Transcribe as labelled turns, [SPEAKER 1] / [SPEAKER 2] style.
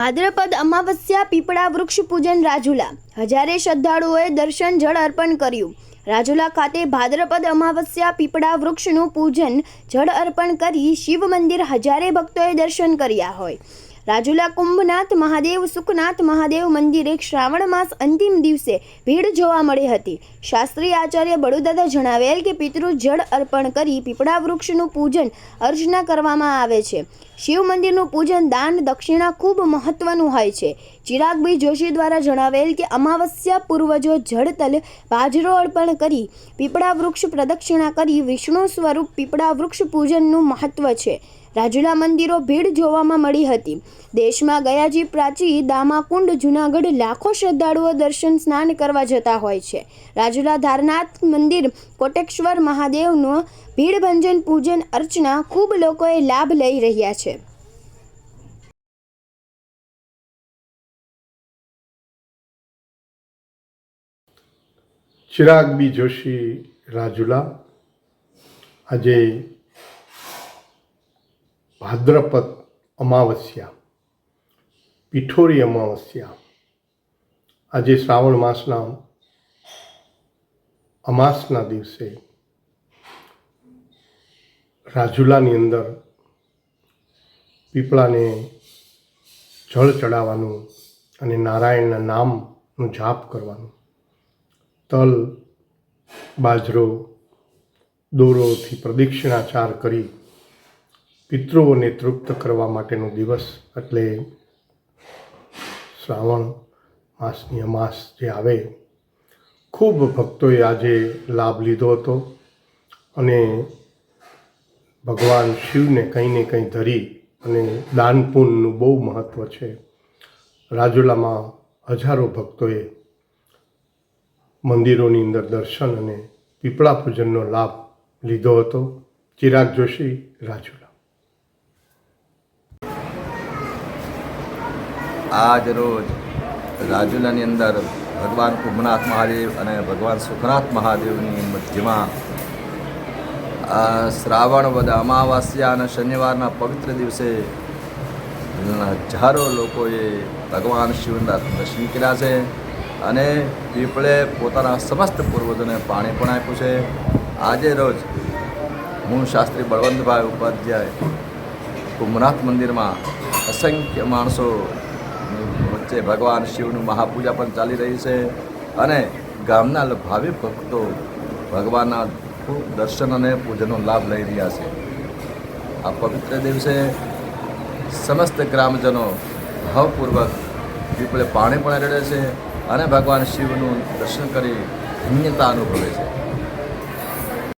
[SPEAKER 1] ભાદ્રપદ અમાવસ્યા, પીપળા વૃક્ષ પૂજન રાજુલા. હજારે શ્રદ્ધાળુઓએ દર્શન, જળ અર્પણ કર્યું. રાજુલા ખાતે ભાદ્રપદ અમાવસ્યા, પીપળા, વૃક્ષનું પૂજન, જળ અર્પણ કરી શિવ મંદિર હજારે ભક્તોએ દર્શન કર્યા હોય. રાજુલા કુંભનાથ, મહાદેવ સુખનાથ, મહાદેવ મંદિરે શ્રાવણ માસ અંતિમ દિવસે ભીડ જોવા મળી હતી. શાસ્ત્રી આચાર્ય બડુદાદા જણાવેલ કે પિતૃ જળ અર્પણ કરી પીપળા વૃક્ષનું પૂજન અર્ચના કરવામાં આવે છે. શિવ મંદિરનું પૂજન દાન દક્ષિણા ખૂબ મહત્વનું હોય છે. ચિરાગભાઈ જોશી દ્વારા જણાવેલ કે અમાવસ્યા પૂર્વજો જળતલ બાજરો અર્પણ કરી પીપળા વૃક્ષ પ્રદક્ષિણા કરી વિષ્ણુ સ્વરૂપ પીપળા વૃક્ષ પૂજનનું મહત્વ છે. રાજુલા મંદિરો ભીડ જોવામાં મળી હતી. દેશમાં ગયાજી પ્રાચી દામાકુંડ, જુનાગઢ, લાખો શ્રદ્ધાળુઓ દર્શન સ્નાન કરવા જતા હોય છે. રાજુલા ધારનાથ મંદિર, કોટેશ્વર મહાદેવનો ભીડભંજન પૂજન અર્ચના ખૂબ લોકોએ લાભ લઈ રહ્યા છે.
[SPEAKER 2] ચિરાગ બી જોશી રાજુલા. આજે ભાદ્રપદ અમાવસ્યા, પીઠોરી અમાવસ્યા. આજે શ્રાવણ માસના અમાસના દિવસે રાજુલાની અંદર પીપળાને જળ ચડાવવાનું અને નારાયણના નામનું જાપ કરવાનું. તલ, બાજરો, દોરોથી પ્રદક્ષિણાચાર કરી પિતૃઓને તૃપ્ત કરવા માટેનો દિવસ એટલે શ્રાવણ માસની અમાસ જે આવે, ખૂબ ભક્તોએ આજે લાભ લીધો હતો અને ભગવાન શિવને કંઈ ને કંઈ ધરી અને દાન બહુ મહત્ત્વ છે. રાજુલામાં હજારો ભક્તોએ મંદિરોની અંદર દર્શન અને પીપળા પૂજનનો લાભ લીધો હતો. ચિરાગ જોશી, રાજુલા.
[SPEAKER 3] આજ રોજ રાજુલાની અંદર ભગવાન કુંભનાથ મહાદેવ અને ભગવાન સુખનાથ મહાદેવની મધ્યમાં શ્રાવણ વદ અમાવાસ્યા અને શનિવારના પવિત્ર દિવસે હજારો લોકોએ ભગવાન શિવના દર્શન કર્યા છે અને પીપળે પોતાના સમસ્ત પૂર્વજોને પાણી પણ આપ્યું છે. આજે રોજ હું શાસ્ત્રી બળવંતભાઈ ઉપાધ્યાય કુંભનાથ મંદિરમાં અસંખ્ય માણસો વચ્ચે ભગવાન શિવનું મહાપૂજા પણ ચાલી રહી છે અને ગામના ભાવિ ભક્તો ભગવાનના ખૂબ દર્શન અને પૂજનનો લાભ લઈ રહ્યા છે. આ પવિત્ર દિવસે સમસ્ત ગ્રામજનો ભાવપૂર્વક પીપળે પાણી પણ રેડે છે અને ભગવાન શિવનું દર્શન કરી ધન્યતા અનુભવે છે.